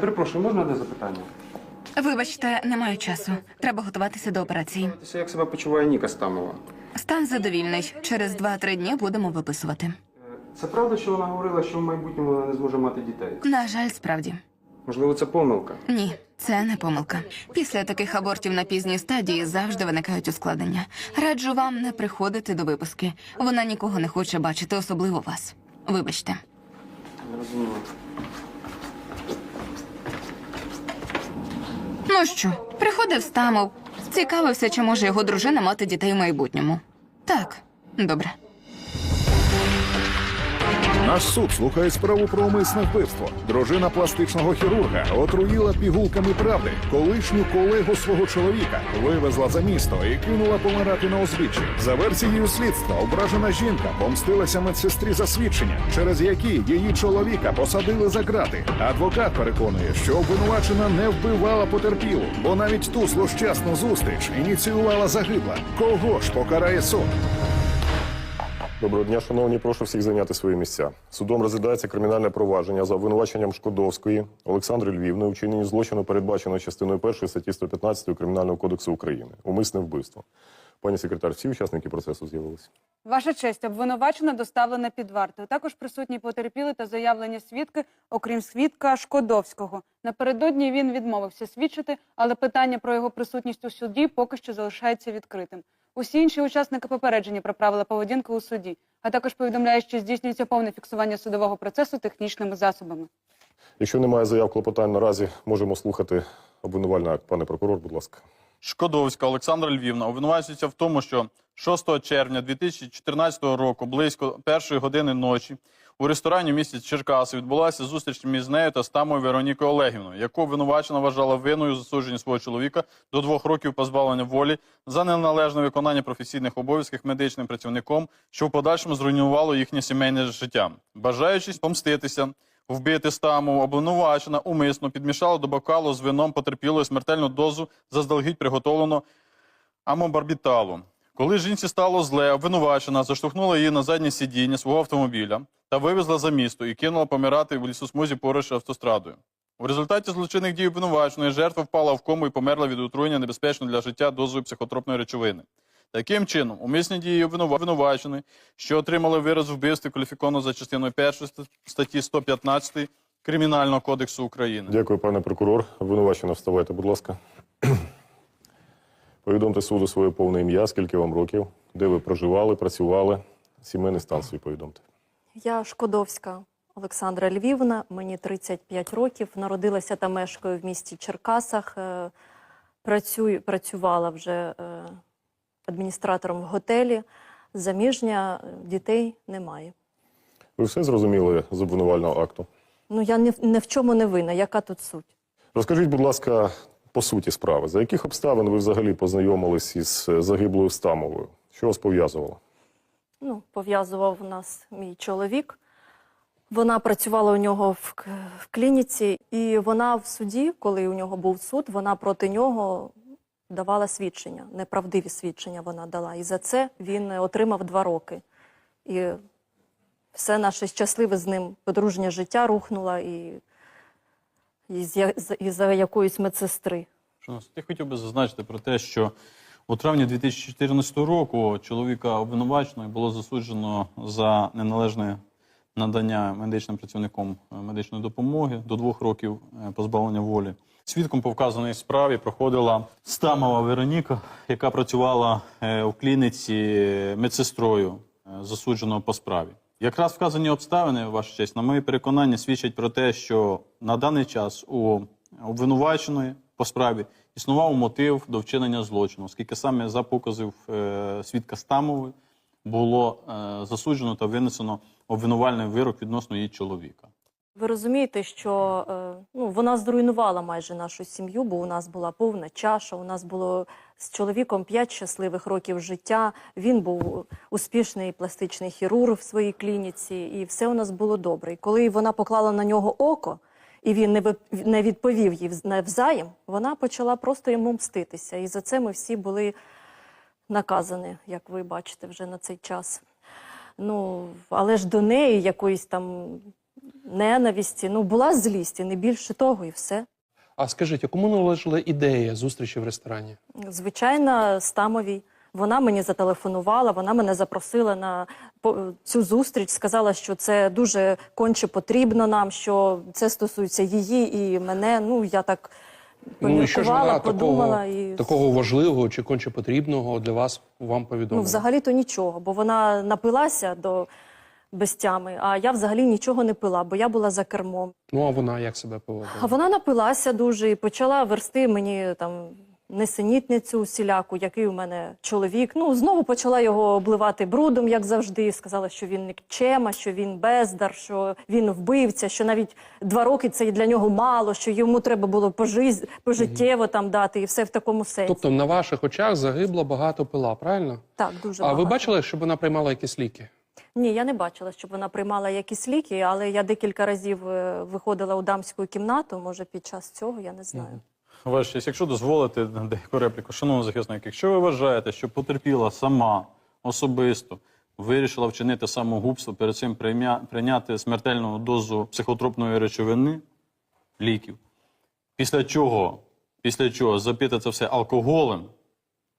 Я перепрошую, можна одне запитання? Вибачте, не маю часу. Треба готуватися до операції. Це як себе почуває Ніка Стамова? Стан задовільний. Через 2-3 дні будемо виписувати. Е, Це правда, що вона говорила, що в майбутньому вона не зможе мати дітей? На жаль, справді. Можливо, це помилка. Ні, це не помилка. Після таких абортів на пізній стадії завжди виникають ускладнення. Раджу вам не приходити до виписки. Вона нікого не хоче бачити, особливо вас. Вибачте. Не розумію. Ну що, приходив стамов, цікавився, чи може його дружина мати дітей в майбутньому. Так, добре. Наш суд слухає справу про умисне вбивство. Дружина пластичного хірурга отруїла пігулками правди колишню колегу свого чоловіка, вивезла за місто і кинула помирати на узбіччі. За версією слідства, ображена жінка помстилася медсестрі за свідчення, через які її чоловіка посадили за ґрати. Адвокат переконує, що обвинувачена не вбивала потерпілу, бо навіть ту злощасну зустріч ініціювала загибла. Кого ж покарає суд? Доброго дня, шановні. Прошу всіх зайняти свої місця. Судом розглядається кримінальне провадження за обвинуваченням Шкодовської Олександри Львівни у вчиненні злочину, передбаченого частиною 1 статті 115 Кримінального кодексу України. Умисне вбивство. Пані секретар, всі учасники процесу з'явилися. Ваша честь, обвинувачена доставлена під вартою. Також присутні потерпіли та заявлені свідки, окрім свідка Шкодовського. Напередодні він відмовився свідчити, але питання про його присутність у суді поки що залишається відкритим. Усі інші учасники попереджені про правила поведінки у суді, а також повідомляють, що здійснюється повне фіксування судового процесу технічними засобами. Якщо немає заяв клопотань наразі, можемо слухати обвинувальний акт. Пане прокурор, будь ласка. Шкодовська Олександра Львівна обвинувачується в тому, що 6 червня 2014 року, близько першої години ночі, у ресторані в місті Черкаси відбулася зустріч між нею та Стамою Веронікою Олегівною, яку обвинувачена вважала винною засудження свого чоловіка до двох років позбавлення волі за неналежне виконання професійних обов'язків медичним працівником, що в подальшому зруйнувало їхнє сімейне життя. Бажаючись помститися, Вбити стаму обвинувачена умисно підмішала до бокалу з вином потерпілої смертельну дозу заздалегідь приготовлено амобарбіталу. Коли жінці стало зле, обвинувачена заштовхнула її на заднє сидіння свого автомобіля та вивезла за місто і кинула помирати в лісосмузі поруч автострадою. У результаті злочинних дій обвинуваченої жертва впала в кому і померла від отруєння небезпечної для життя дозою психотропної речовини. Таким чином, умисні дії обвинува- обвинуваченої, що отримали вираз вбивства, кваліфіковано за частиною 1 статті 115 Кримінального кодексу України. Дякую, пане прокурор. Обвинувачена, вставайте, будь ласка. Повідомте суду своє повне ім'я, скільки вам років, де ви проживали, працювали, сімейний стан свій повідомте. Я Шкодовська Олександра Львівна, мені 35 років. Народилася та мешкаю в місті Черкасах. Е, Працюю, працювала вже е, адміністратором в готелі. Заміжня е, дітей немає. Ви все зрозуміли з обвинувального акту? Ну я ні, ні в чому не винна. Яка тут суть? Розкажіть, будь ласка, по суті справи, за яких обставин ви взагалі познайомились із е, загиблою Стамовою? Що вас пов'язувало? Ну, пов'язував нас мій чоловік. Вона працювала у нього в, в клініці, і вона в суді, коли у нього був суд, вона проти нього давала свідчення, неправдиві свідчення вона дала. І за це він отримав два роки. І все наше щасливе з ним подружнє життя рухнуло і, і, і за якоїсь медсестри. Шановні, Я хотів би зазначити про те, що у травні 2014 року чоловіка обвинуваченої було засуджено за неналежне надання медичним працівником е, медичної допомоги до двох років е, позбавлення волі. Свідком по вказаній справі проходила Стамова Вероніка, яка працювала е, у клініці медсестрою е, засудженого по справі. Якраз вказані обставини, ваша честь, на моє переконання, свідчать про те, що на даний час у обвинуваченої по справі існував мотив до вчинення злочину, оскільки саме за показів е, свідка Стамової було е, засуджено та винесено обвинувальний вирок відносно її чоловіка. Ви розумієте, що е, ну, вона зруйнувала майже нашу сім'ю, бо у нас була повна чаша. У нас було з чоловіком п'ять щасливих років життя. Він був успішний пластичний хірург в своїй клініці, і все у нас було добре. І коли вона поклала на нього око, і він не відповів їй вз- навзаєм, вона почала просто йому мститися. І за це ми всі були наказані, як ви бачите, вже на цей час. Ну, але ж до неї якоїсь там ненависті. Ну, була злість, і не більше того, і все. А скажіть, а кому належала ідея зустрічі в ресторані? Звичайно, Стамовій. Вона мені зателефонувала, вона мене запросила на цю зустріч, сказала, що це дуже конче потрібно нам, що це стосується її і мене. Ну, я так Ну і що ж вона такого, і... такого важливого чи конче потрібного для вас вам повідомила? Ну, взагалі-то нічого, бо вона напилася до безтями, а я взагалі нічого не пила, бо я була за кермом. Ну а вона як себе поводила? А вона напилася дуже і почала версти мені там несенітницю усіляку, який у мене чоловік. Ну, знову почала його обливати брудом, як завжди. Сказала, що він нікчема, що він бездар, що він вбивця, що навіть два роки це для нього мало, що йому треба було пожиз... пожиттєво там дати, і все в такому сенсі. Тобто на ваших очах загибло багато пила, правильно? Так, дуже А ви бачили, щоб вона приймала якісь ліки? Ні, я не бачила, щоб вона приймала якісь ліки, але я декілька разів е, виходила у дамську кімнату. Може, під час цього я не знаю. Ваша честь, якщо дозволите деяку репліку, шановний захисник, якщо ви вважаєте, що потерпіла сама особисто вирішила вчинити самогубство, перед цим прийняти смертельну дозу психотропної речовини, ліків, після чого, після чого запити це все алкоголем,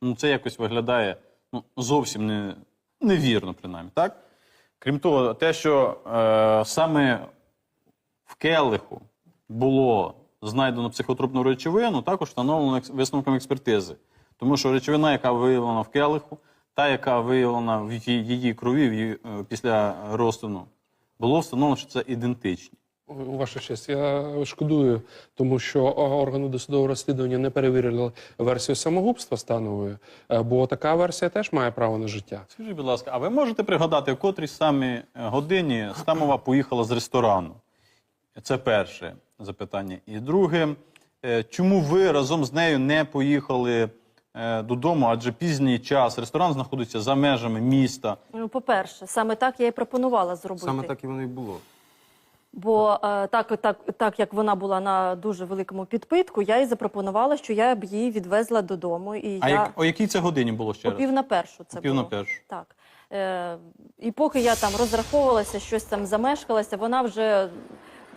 ну це якось виглядає ну, зовсім не, невірно, принаймні, так? Крім того, те, що е, саме в келиху було знайдено психотропну речовину, також встановлено висновком експертизи. Тому що речовина, яка виявлена в келиху, та, яка виявлена в її, крові в її, е, після розтину, було встановлено, що це ідентичні. Ваша честь, я шкодую, тому що органи досудового розслідування не перевірили версію самогубства станової, е, бо така версія теж має право на життя. Скажіть, будь ласка, а ви можете пригадати, в котрій самі е, годині Стамова поїхала з ресторану? Це перше запитання. І друге, е, чому ви разом з нею не поїхали е, додому? Адже пізній час ресторан знаходиться за межами міста. Ну, по-перше, саме так я і пропонувала зробити. Саме так і воно і було. Бо е, так, так, так як вона була на дуже великому підпитку, я їй запропонувала, що я б її відвезла додому. І А я як, о якій це годині було ще о раз? пів на першу це О пів на було. першу. Так. Е, і поки я там розраховувалася, щось там замешкалася, вона вже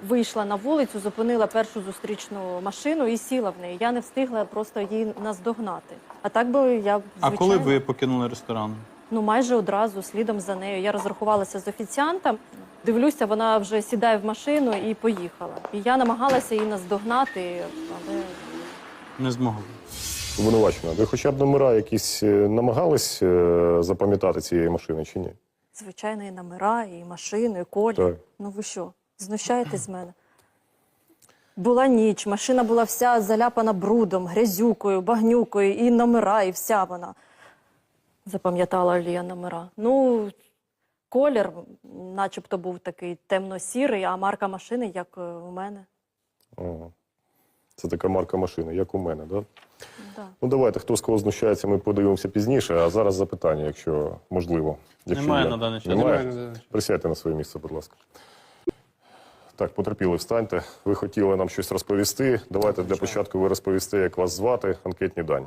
вийшла на вулицю, зупинила першу зустрічну машину і сіла в неї. Я не встигла просто її наздогнати. А так би я А коли ви покинули ресторан? ну майже одразу слідом за нею. Я розрахувалася з офіціантом. Дивлюся, вона вже сідає в машину і поїхала. І я намагалася її наздогнати, але Не змогли. Обвинувачена, ви хоча б номера якісь е, намагались е, запам'ятати цієї машини чи ні? звичайно, і номера, і машину, і колір. Так. Ну ви що, знущаєтесь з мене? Була ніч, машина була вся заляпана брудом, грязюкою, багнюкою, і номера, і вся вона. Запам'ятала Лія номера. Ну, колір, начебто, був такий темно-сірий, а марка машини, як е, у мене. Ага. Це така марка машини, як у мене, да? Да. Ну давайте, хто з кого знущається, ми подивимося пізніше, а зараз запитання, якщо можливо. Якщо Немає є. на даний час. Немає? Немає на даний час. Присядьте на своє місце, будь ласка. Так, потерпіли, встаньте. Ви хотіли нам щось розповісти. Давайте для початку ви розповісте, як вас звати, анкетні дані.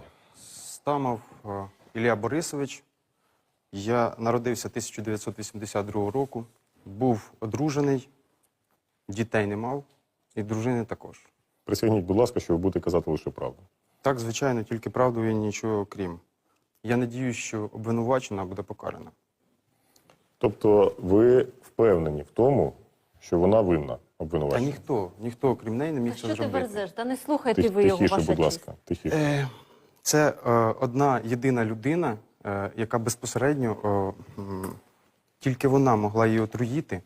Стамов е, Ілля Борисович. Я народився 1982 року, був одружений, дітей не мав, і дружини також. Присягніть, будь ласка, що ви будете казати лише правду. Так, звичайно, тільки правду і нічого крім. Я надіюсь, що обвинувачена буде покарана. Тобто ви впевнені в тому, що вона винна Та обвинувачена? ніхто, ніхто, крім неї, не А міг що це ти зробити. верзеш? Та не слухайте Тих- ви його, тихіше, ваша будь честь. ласка. Тихіше. Е, Це е, одна єдина людина, е, яка безпосередньо е, м, тільки вона могла її отруїти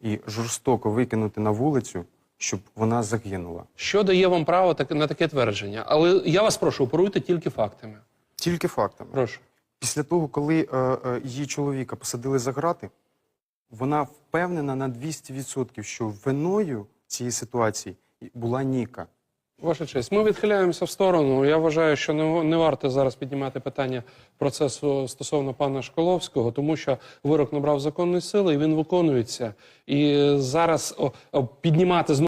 і жорстоко викинути на вулицю, щоб вона загинула. Що дає вам право так, на таке твердження? Але я вас прошу, оперуйте тільки фактами. Тільки фактами. Прошу. Після того, коли е, е, її чоловіка посадили за грати, вона впевнена на 200%, що виною цієї ситуації була Ніка. Ваша честь, ми відхиляємося в сторону. Я вважаю, що не, не варто зараз піднімати питання процесу стосовно пана Школовського, тому що вирок набрав законної сили і він виконується. І зараз о, о, піднімати знову.